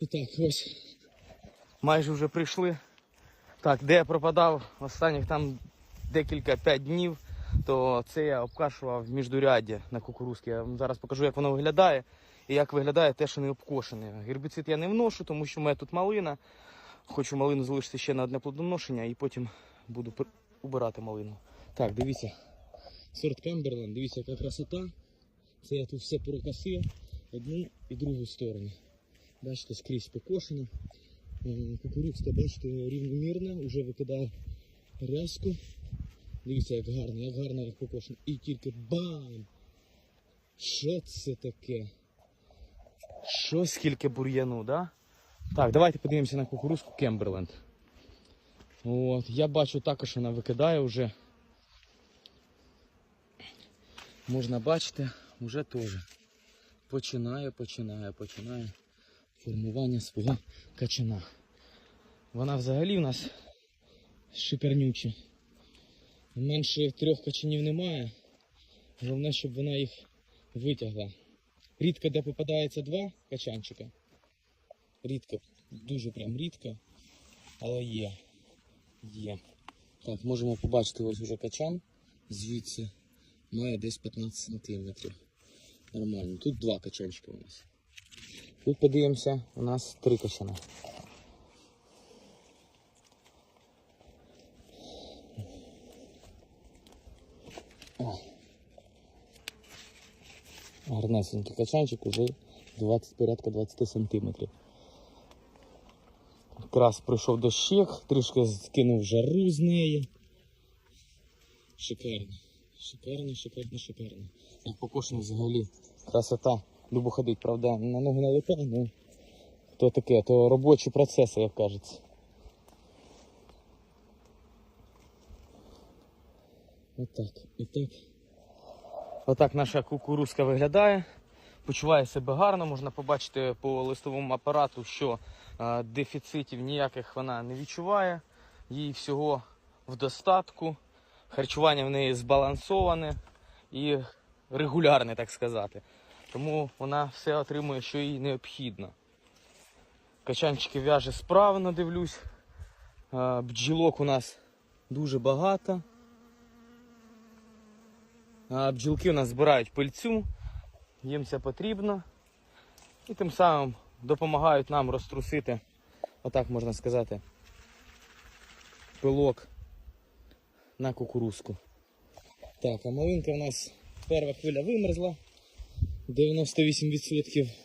І так, ось. Майже вже прийшли. Так, де я пропадав останніх там декілька п'ять днів, то це я обкашував міждуряддя на кукурузки. Я вам зараз покажу, як воно виглядає і як виглядає те, що не обкошене. Гербіцид я не вношу, тому що в мене тут малина. Хочу малину залишити ще на одне плодоношення і потім буду убирати малину. Так, дивіться. Сорт Камберленд, дивіться, яка красота. Це я тут все прокосив одну і другу сторону. Бачите, скрізь покошено. Е, Кукурудзка, бачите, рівномірна, вже викидає рязку. Дивіться, як гарно, як гарно як покошено. І тільки бам! Що це таке? Що скільки бур'яну, да? Так, давайте подивимося на кукурузку Кемберленд. От, я бачу також вона викидає вже. Можна бачити, вже теж починає, починає, починає формування свого качана. Вона взагалі в нас шикарнюча. Менше трьох качанів немає. Головне, щоб вона їх витягла. Рідко де попадається два качанчика. Рідко, дуже прям рідко, але є. Є. Так, можемо побачити ось уже качан. Звідси має десь 15 сантиметрів. Нормально. Тут два качанчика у нас. Тут подивимося, у нас три качана. Гарнесенький качанчик уже 20, порядка 20 сантиметрів. Якраз пройшов дощик, трішки скинув жару з неї. Шикарно. Шикарно, шикарно, шикарно. Як покошено взагалі. Красота. Любо ходить, правда, на ногу налипає, ну то таке, то робочі процеси, як кажеться. Отак, отак. Отак наша кукурузка виглядає. Почуває себе гарно, можна побачити по листовому апарату, що е, дефіцитів ніяких вона не відчуває. Їй всього в достатку. Харчування в неї збалансоване і регулярне, так сказати. Тому вона все отримує, що їй необхідно. Качанчики в'яже справно, дивлюсь. Бджілок у нас дуже багато. Бджілки у нас збирають пильцю, їм це потрібно. І тим самим допомагають нам розтрусити, отак можна сказати, пилок на кукурузку. Так, а малинка у нас перша хвиля вимерзла. 98%